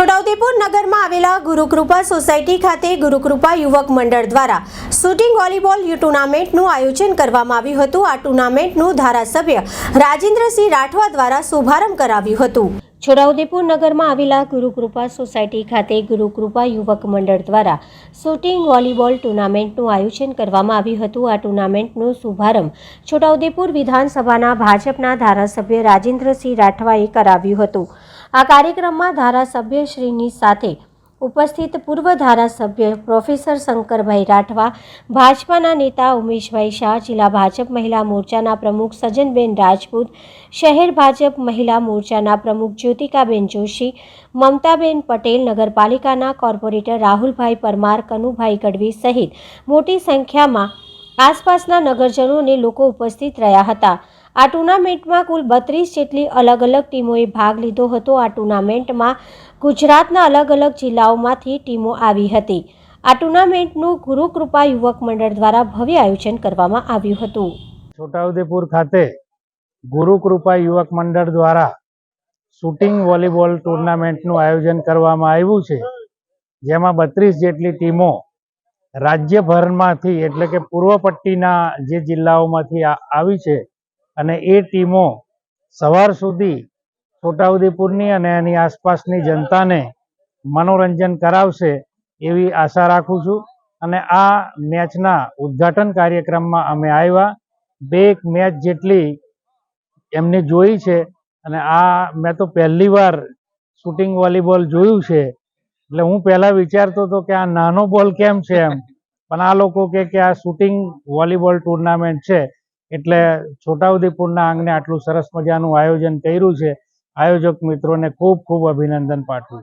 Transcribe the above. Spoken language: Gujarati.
છોટાઉદેપુર નગરમાં આવેલા ગુરુકૃપા સોસાયટી ખાતે ગુરુકૃપા યુવક મંડળ દ્વારા શૂટિંગ વોલીબોલ ટુર્નામેન્ટનું આયોજન કરવામાં આવ્યું હતું. આ ટુર્નામેન્ટનું ધારાસભ્ય રાજેન્દ્રસિંહ રાઠવા દ્વારા શુભારંભ કરાવ્યું હતું. છોટાઉદેપુર નગરમાં આવેલા ગુરુકૃપા સોસાયટી ખાતે ગુરુકૃપા યુવક મંડળ દ્વારા શૂટિંગ વોલીબોલ ટુર્નામેન્ટનું આયોજન કરવામાં આવ્યું હતું. આ ટુર્નામેન્ટનો શુભારંભ છોટાઉદેપુર વિધાનસભાના ભાજપના ધારાસભ્ય રાજેન્દ્રસિંહ રાઠવાએ કરાવ્યું હતું. આ કાર્યક્રમમાં ધારાસભ્યશ્રીની સાથે ઉપસ્થિત પૂર્વ ધારાસભ્ય પ્રોફેસર શંકરભાઈ રાઠવા, ભાજપાના નેતા ઉમેશભાઈ શાહ, જિલ્લા ભાજપ મહિલા મોરચાના પ્રમુખ સજનબેન રાજપૂત, શહેર ભાજપ મહિલા મોરચાના પ્રમુખ જ્યોતિકાબેન જોશી, મમતાબેન પટેલ, નગરપાલિકાના કોર્પોરેટર રાહુલભાઈ પરમાર, કનુભાઈ ગઢવી સહિત મોટી સંખ્યામાં આસપાસના નગરજનો અને લોકો ઉપસ્થિત રહ્યા હતા. આ ટુર્નામેન્ટમાં કુલ બત્રીસ જેટલી અલગ અલગ ટીમોએ ભાગ લીધો હતો. આ ટુર્નામેન્ટમાં ગુજરાતના અલગ અલગ જિલ્લાઓમાંથી ટીમો આવી હતી. આ ટુર્નામેન્ટનું ગુરુકૃપા યુવક મંડળ દ્વારા ભવ્ય આયોજન કરવામાં આવ્યું હતું. છોટાઉદેપુર ખાતે ગુરુકૃપા યુવક મંડળ દ્વારા શૂટિંગ વોલીબોલ ટુર્નામેન્ટનું આયોજન કરવામાં આવ્યું છે, જેમાં બત્રીસ જેટલી ટીમો રાજ્યભરમાંથી એટલે કે પૂર્વ પટ્ટીના જે જિલ્લાઓમાંથી આવી છે અને એ ટીમો સવાર સુધી છોટાઉદેપુરની અને એની આસપાસની જનતાને મનોરંજન કરાવશે એવી આશા રાખું છું. અને આ મેચના ઉદ્ઘાટન કાર્યક્રમમાં અમે આવ્યા. બે એક મેચ જેટલી એમને જોઈ છે. અને આ મેં તો પહેલી વાર શૂટિંગ વોલીબોલ જોયું છે. એટલે હું પહેલાં વિચારતો હતો કે આ નાનો બોલ કેમ છે એમ. પણ આ લોકો કે આ શૂટિંગ વોલીબોલ ટુર્નામેન્ટ છે. એટલે છોટાઉદેપુરના આંગણે આટલું સરસ મજાનું આયોજન કર્યું છે. આયોજક મિત્રોને ખૂબ ખૂબ અભિનંદન પાઠવું